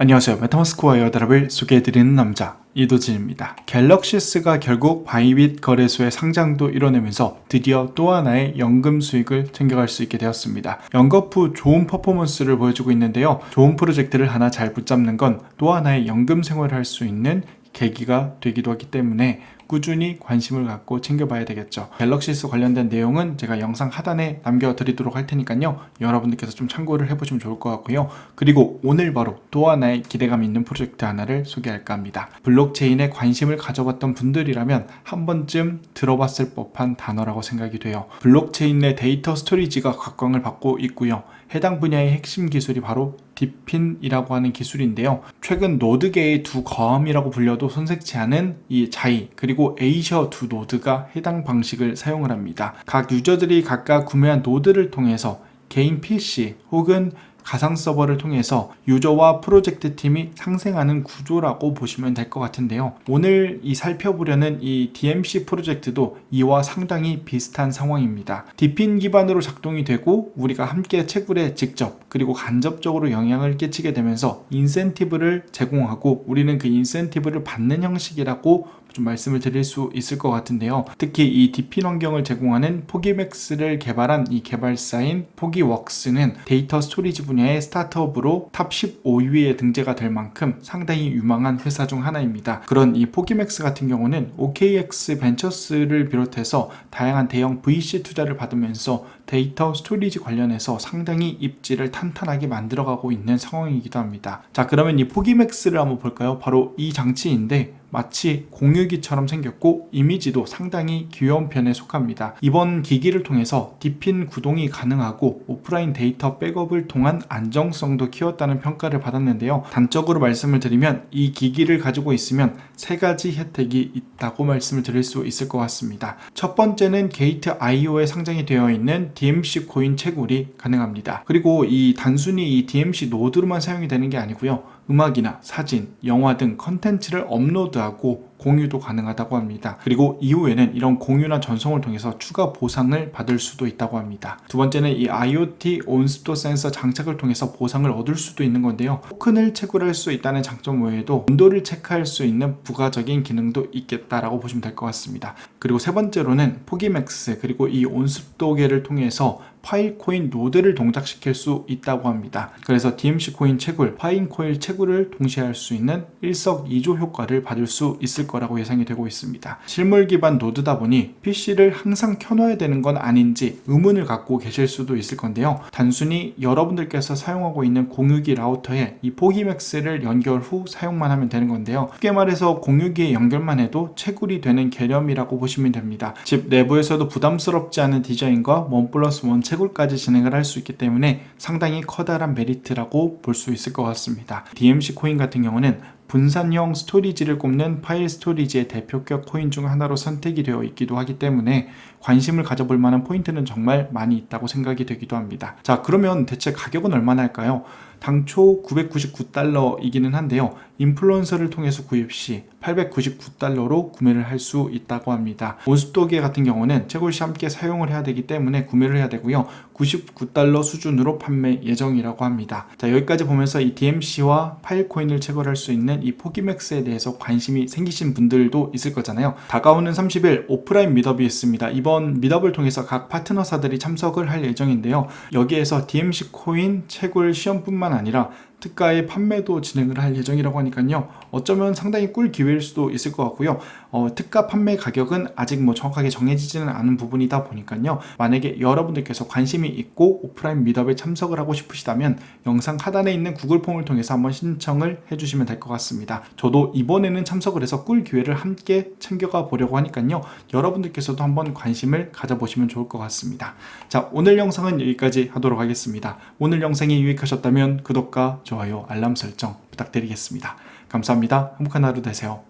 안녕하세요. 메타마스크와 여드랍을 소개해드리는 남자 이도진입니다. 갤럭시스가 결국 바이빗 거래소의 상장도 이뤄내면서 드디어 또 하나의 연금 수익을 챙겨갈 수 있게 되었습니다. 연거 후 좋은 퍼포먼스를 보여주고 있는데요. 좋은 프로젝트를 하나 잘 붙잡는 건 또 하나의 연금 생활을 할 수 있는 계기가 되기도 하기 때문에 꾸준히 관심을 갖고 챙겨봐야 되겠죠. 갤럭시스 관련된 내용은 제가 영상 하단에 남겨드리도록 할 테니까요. 여러분들께서 좀 참고를 해보시면 좋을 것 같고요. 그리고 오늘 바로 또 하나의 기대감 있는 프로젝트 하나를 소개할까 합니다. 블록체인에 관심을 가져봤던 분들이라면 한 번쯤 들어봤을 법한 단어라고 생각이 돼요. 블록체인 내 데이터 스토리지가 각광을 받고 있고요. 해당 분야의 핵심 기술이 바로 디핀이라고 하는 기술인데요. 최근 노드계의 두 거함이라고 불려도 손색치 않은 이 자이 그리고 에이셔 두 노드가 해당 방식을 사용을 합니다. 각 유저들이 각각 구매한 노드를 통해서 개인 PC 혹은 가상 서버를 통해서 유저와 프로젝트 팀이 상생하는 구조라고 보시면 될 것 같은데요. 오늘 이 살펴보려는 이 DMC 프로젝트도 이와 상당히 비슷한 상황입니다. 디핀 기반으로 작동이 되고 우리가 함께 채굴에 직접 그리고 간접적으로 영향을 끼치게 되면서 인센티브를 제공하고 우리는 그 인센티브를 받는 형식이라고 좀 말씀을 드릴 수 있을 것 같은데요. 특히 이 디핀 환경을 제공하는 포기맥스를 개발한 이 개발사인 포기웍스는 데이터 스토리지 분야의 스타트업으로 탑 15위에 등재가 될 만큼 상당히 유망한 회사 중 하나입니다. 그런 이 포기맥스 같은 경우는 OKX 벤처스를 비롯해서 다양한 대형 VC 투자를 받으면서 데이터 스토리지 관련해서 상당히 입지를 탄탄하게 만들어가고 있는 상황이기도 합니다. 자, 그러면 이 포기맥스를 한번 볼까요? 바로 이 장치인데 마치 공유기처럼 생겼고 이미지도 상당히 귀여운 편에 속합니다. 이번 기기를 통해서 디핀 구동이 가능하고 오프라인 데이터 백업을 통한 안정성도 키웠다는 평가를 받았는데요. 단적으로 말씀을 드리면 이 기기를 가지고 있으면 세 가지 혜택이 있다고 말씀을 드릴 수 있을 것 같습니다. 첫 번째는 게이트 IO에 상장이 되어 있는 DMC 코인 채굴이 가능합니다. 그리고 이 단순히 이 DMC 노드로만 사용이 되는 게 아니고요. 음악이나 사진, 영화 등 컨텐츠를 업로드하고 공유도 가능하다고 합니다. 그리고 이후에는 이런 공유나 전송을 통해서 추가 보상을 받을 수도 있다고 합니다. 두 번째는 이 IoT 온습도 센서 장착을 통해서 보상을 얻을 수도 있는 건데요. 토큰을 채굴할 수 있다는 장점 외에도 온도를 체크할 수 있는 부가적인 기능도 있겠다라고 보시면 될 것 같습니다. 그리고 세 번째로는 포기맥스 그리고 이 온습도계를 통해서 파일 코인 노드를 동작시킬 수 있다고 합니다. 그래서 DMC 코인 채굴, 파인 코인 채굴을 동시에 할 수 있는 일석이조 효과를 받을 수 있을 거라고 예상이 되고 있습니다. 실물 기반 노드다 보니 PC를 항상 켜놔야 되는 건 아닌지 의문을 갖고 계실 수도 있을 건데요. 단순히 여러분들께서 사용하고 있는 공유기 라우터에 이 포기맥스를 연결 후 사용만 하면 되는 건데요. 쉽게 말해서 공유기에 연결만 해도 채굴이 되는 개념이라고 보시면 됩니다. 집 내부에서도 부담스럽지 않은 디자인과 원 플러스 원 채굴까지 진행을 할 수 있기 때문에 상당히 커다란 메리트라고 볼 수 있을 것 같습니다. DMC 코인 같은 경우는 분산형 스토리지를 꼽는 파일 스토리지의 대표격 코인 중 하나로 선택이 되어 있기도 하기 때문에 관심을 가져볼 만한 포인트는 정말 많이 있다고 생각이 되기도 합니다. 자, 그러면 대체 가격은 얼마나 할까요? 당초 999달러이기는 한데요. 인플루언서를 통해서 구입 시 899달러로 구매를 할 수 있다고 합니다. 온습도계 같은 경우는 채굴 시 함께 사용을 해야 되기 때문에 구매를 해야 되고요. 99달러 수준으로 판매 예정이라고 합니다. 자, 여기까지 보면서 이 DMC와 파일 코인을 채굴할 수 있는 이 포기맥스에 대해서 관심이 생기신 분들도 있을 거잖아요. 다가오는 30일 오프라인 미더이 있습니다. 이번 미더을 통해서 각 파트너사들이 참석을 할 예정인데요. 여기에서 DMC 코인 채굴 시험뿐만 아니라 특가의 판매도 진행을 할 예정이라고 하니까요. 어쩌면 상당히 꿀 기회일 수도 있을 것 같고요. 어, 특가 판매 가격은 아직 뭐 정확하게 정해지지는 않은 부분이다 보니까요. 만약에 여러분들께서 관심이 있고 오프라인 미더에 참석을 하고 싶으시다면 영상 하단에 있는 구글 폼을 통해서 한번 신청을 해주시면 될 것 같습니다. 저도 이번에는 참석을 해서 꿀 기회를 함께 챙겨가 보려고 하니까요. 여러분들께서도 한번 관심을 가져보시면 좋을 것 같습니다. 자, 오늘 영상은 여기까지 하도록 하겠습니다. 오늘 영상이 유익하셨다면 구독과 좋아요, 알람 설정 부탁드리겠습니다. 감사합니다. 행복한 하루 되세요.